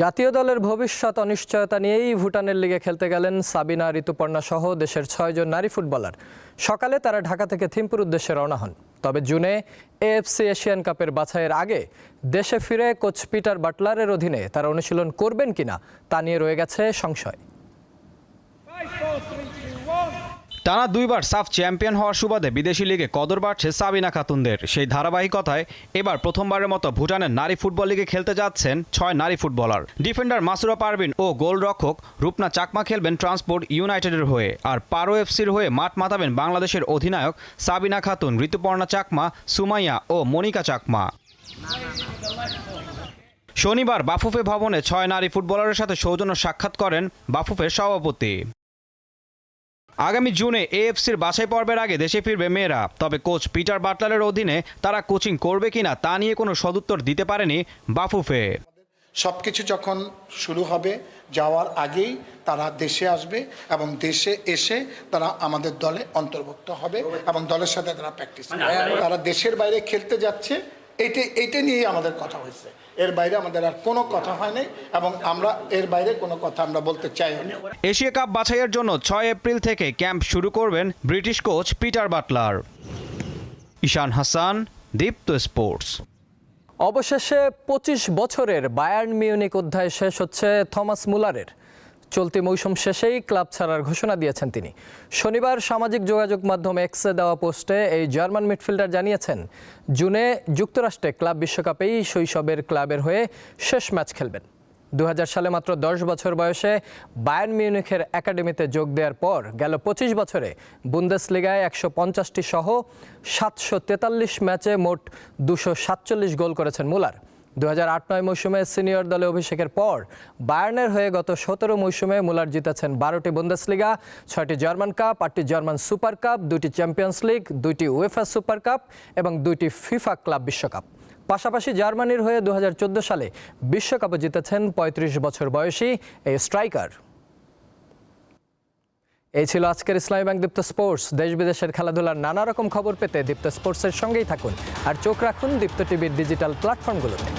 জাতীয় দলের ভবিষ্যৎ অনিশ্চয়তা নিয়েই ভুটানের লিগে খেলতে গেলেন সাবিনা ঋতুপর্ণা সহ দেশের ছয়জন নারী ফুটবলার। সকালে তারা ঢাকা থেকে থিম্পুর উদ্দেশ্যে রওনা হন। তবে জুনে এএফসি এশিয়ান কাপের বাছাইয়ের আগে দেশে ফিরে কোচ পিটার বাটলারের অধীনে তারা অনুশীলন করবেন কিনা তা নিয়ে রয়ে গেছে সংশয়। টানা দুইবার সাফ চ্যাম্পিয়ন হওয়ার সুবাদে বিদেশি লিগে কদর বাড়ছে সাবিনা খাতুনদের। সেই ধারাবাহিকতায় এবার প্রথমবারের মতো ভুটানের নারী ফুটবল লিগে খেলতে যাচ্ছেন ছয় নারী ফুটবলার। ডিফেন্ডার মাসুরা পারভিন ও গোলরক্ষক রূপনা চাকমা খেলবেন ট্রান্সপোর্ট ইউনাইটেডের হয়ে। আর পারো এফসির হয়ে মাঠ মাতাবেন বাংলাদেশের অধিনায়ক সাবিনা খাতুন, ঋতুপর্ণা চাকমা, সুমাইয়া ও মনিকা চাকমা। শনিবার বাফুফে ভবনে ছয় নারী ফুটবলারের সাথে সৌজন্য সাক্ষাৎ করেন বাফুফের সভাপতি। আগামী জুনে এএফসির বাছাই পর্বের আগে দেশে ফিরবে মেয়েরা। তবে কোচ পিটার বাটলারের অধীনে তারা কোচিং করবে কিনা তা নিয়ে কোনো সদুত্তর দিতে পারেনি বাফুফে। সব কিছু যখন শুরু হবে যাওয়ার আগেই তারা দেশে আসবে এবং দেশে এসে তারা আমাদের দলে অন্তর্ভুক্ত হবে এবং দলের সাথে তারা প্র্যাকটিস করবে। তারা দেশের বাইরে খেলতে যাচ্ছে এইটা এইটা নিয়েই আমাদের কথা হয়েছে। এর বাইরে আমাদের আর কোনো কথা হয় নাই এবং আমরা এর বাইরে কোনো কথা আমরা বলতে চাইও না। এশিয়া কাপ বাছাইয়ের জন্য ছয় এপ্রিল থেকে ক্যাম্প শুরু করবেন British coach Peter Butler. Ishan Hasan Deepto sports. অবশেষে পঁচিশ বছরের বায়ার্ন মিউনিক অধ্যায় শেষ হচ্ছে থমাস মুলারের। চলতি মৌসুম শেষেই ক্লাব ছাড়ার ঘোষণা দিয়েছেন তিনি। শনিবার সামাজিক যোগাযোগ মাধ্যম এক্সে দেওয়া পোস্টে এই জার্মান মিডফিল্ডার জানিয়েছেন, জুনে যুক্তরাষ্ট্রে ক্লাব বিশ্বকাপেই শৈশবের ক্লাবের হয়ে শেষ ম্যাচ খেলবেন। দু হাজার সালে মাত্র দশ বছর বয়সে বায়ার্ন মিউনিখের একাডেমিতে যোগ দেওয়ার পর গেল পঁচিশ বছরে বুন্দেসলিগায় একশো পঞ্চাশটি সহ সাতশো তেতাল্লিশ ম্যাচে মোট দুশো সাতচল্লিশ গোল করেছেন মুলার। দু হাজার আট নয় মৌসুমে সিনিয়র দলে অভিষেকের পর বায়ার্নের হয়ে গত সতেরো মৌসুমে মুলার জিতেছেন বারোটি বুন্দেসলিগা, ছয়টি জার্মান কাপ, আটটি জার্মান সুপার কাপ, দুইটি চ্যাম্পিয়ন্স লিগ, দুইটি উয়েফা সুপার কাপ এবং দুইটি ফিফা ক্লাব বিশ্বকাপ। পাশাপাশি জার্মানির হয়ে দু হাজার চোদ্দ সালে বিশ্বকাপও জিতেছেন ৩৫ বছর বয়সী এই স্ট্রাইকার। এই ছিল আজকের ইসলামী ব্যাংক দীপ্ত স্পোর্টস। দেশ বিদেশের খেলাধুলার নানা রকম খবর পেতে দীপ্ত স্পোর্টসের সঙ্গেই থাকুন। আর চোখ রাখুন দীপ্ত টিভির ডিজিটাল প্ল্যাটফর্মগুলোতে।